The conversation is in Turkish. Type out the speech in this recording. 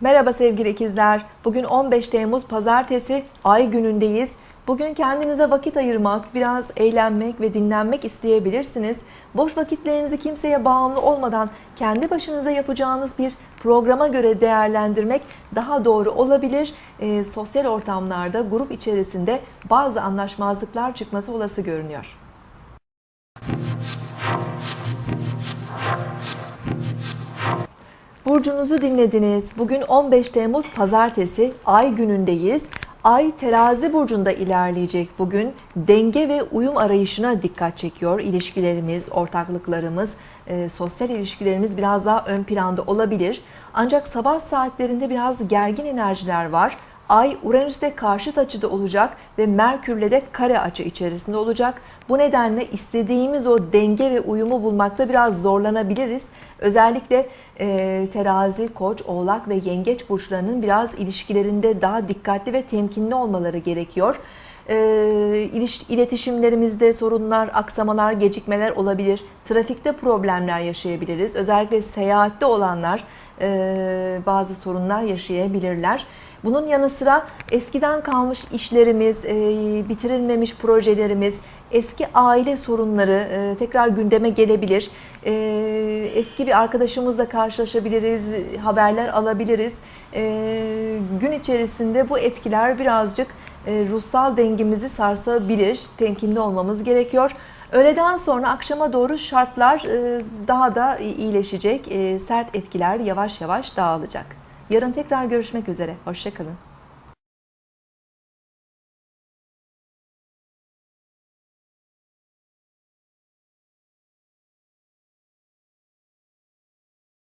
Merhaba sevgili ikizler. Bugün 15 Temmuz Pazartesi ay günündeyiz. Bugün kendinize vakit ayırmak, biraz eğlenmek ve dinlenmek isteyebilirsiniz. Boş vakitlerinizi kimseye bağımlı olmadan kendi başınıza yapacağınız bir programa göre değerlendirmek daha doğru olabilir. Ee, sosyal ortamlarda, grup içerisinde bazı anlaşmazlıklar çıkması olası görünüyor. Burcunuzu dinlediniz. Bugün 15 Temmuz Pazartesi ay günündeyiz. Ay terazi burcunda ilerleyecek bugün. Denge ve uyum arayışına dikkat çekiyor. İlişkilerimiz, ortaklıklarımız, e, sosyal ilişkilerimiz biraz daha ön planda olabilir. Ancak sabah saatlerinde biraz gergin enerjiler var. Ay Uranüs'te karşıt açıda olacak ve Merkür'le de kare açı içerisinde olacak. Bu nedenle istediğimiz o denge ve uyumu bulmakta biraz zorlanabiliriz. Özellikle e, terazi, koç, oğlak ve yengeç burçlarının biraz ilişkilerinde daha dikkatli ve temkinli olmaları gerekiyor. E, iletişimlerimizde sorunlar, aksamalar, gecikmeler olabilir. Trafikte problemler yaşayabiliriz. Özellikle seyahatte olanlar e, bazı sorunlar yaşayabilirler. Bunun yanı sıra eskiden kalmış işlerimiz, e, bitirilmemiş projelerimiz, eski aile sorunları e, tekrar gündeme gelebilir. E, eski bir arkadaşımızla karşılaşabiliriz, haberler alabiliriz. E, gün içerisinde bu etkiler birazcık ruhsal dengemizi sarsabilir. Temkinli olmamız gerekiyor. Öğleden sonra akşama doğru şartlar e, daha da iyileşecek. E, Sert etkiler yavaş yavaş dağılacak. Yarın tekrar görüşmek üzere. Hoşçakalın.